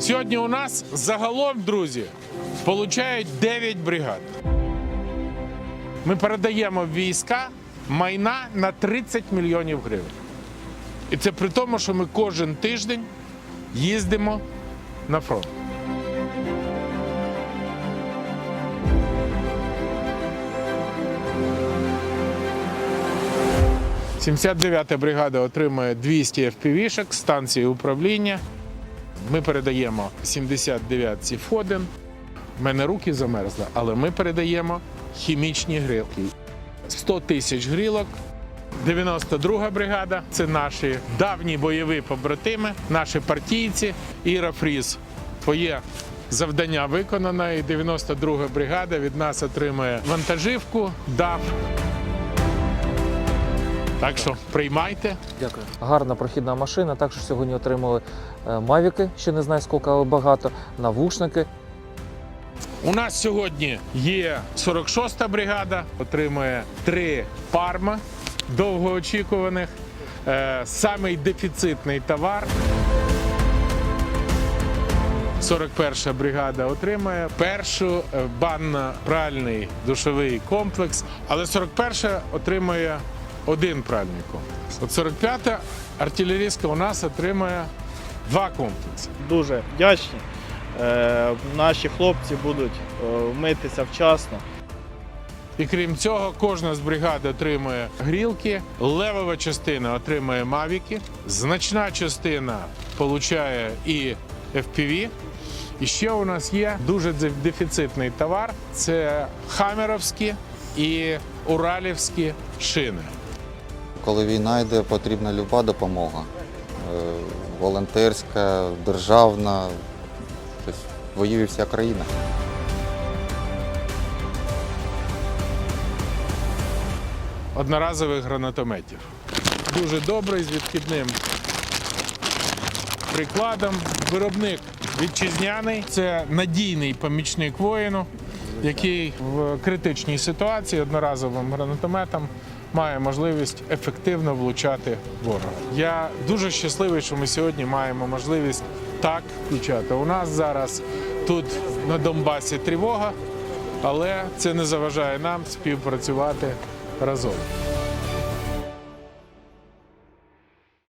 Сьогодні у нас загалом, друзі, получають 9 бригад. Ми передаємо війська майна на 30 мільйонів гривень. І це при тому, що ми кожен тиждень їздимо на фронт. – 79-та бригада отримує 200 FPV-шок, станції управління. Ми передаємо 79-ці Фоден. У мене руки замерзли, але ми передаємо хімічні грілки. 100 тисяч грілок. 92 бригада це наші давні бойові побратими, наші партійці. Іра Фріз. Твоє завдання виконано. І 92 бригада від нас отримує вантажівку, ДАФ. Так що приймайте. Дякую. Гарна прохідна машина. Також сьогодні отримали е, мавіки, ще не знаю скільки, але багато, навушники. У нас сьогодні є 46-та бригада, отримує три парма довгоочікуваних. Е, самий дефіцитний товар. 41-ша бригада отримує першу е, банно-пральний душовий комплекс, але 41-ша отримує один пральний комплекс. От 45-та артилерійська у нас отримує два комплекси. дуже вдячні. Е, Наші хлопці будуть е, митися вчасно. І крім цього, кожна з бригад отримує грілки, левова частина отримує мавіки, значна частина отримує і FPV. І ще у нас є дуже дефіцитний товар це хамеровські і уралівські шини. Коли війна йде, потрібна люба допомога. Е, Волонтерська, державна. Тобто воює вся країна. одноразових гранатометів. Дуже добрий з відкидним прикладом. Виробник вітчизняний. Це надійний помічник воїну, який в критичній ситуації одноразовим гранатометом має можливість ефективно влучати ворога. Я дуже щасливий, що ми сьогодні маємо можливість так включати. У нас зараз тут на Донбасі тривога, але це не заважає нам співпрацювати разом.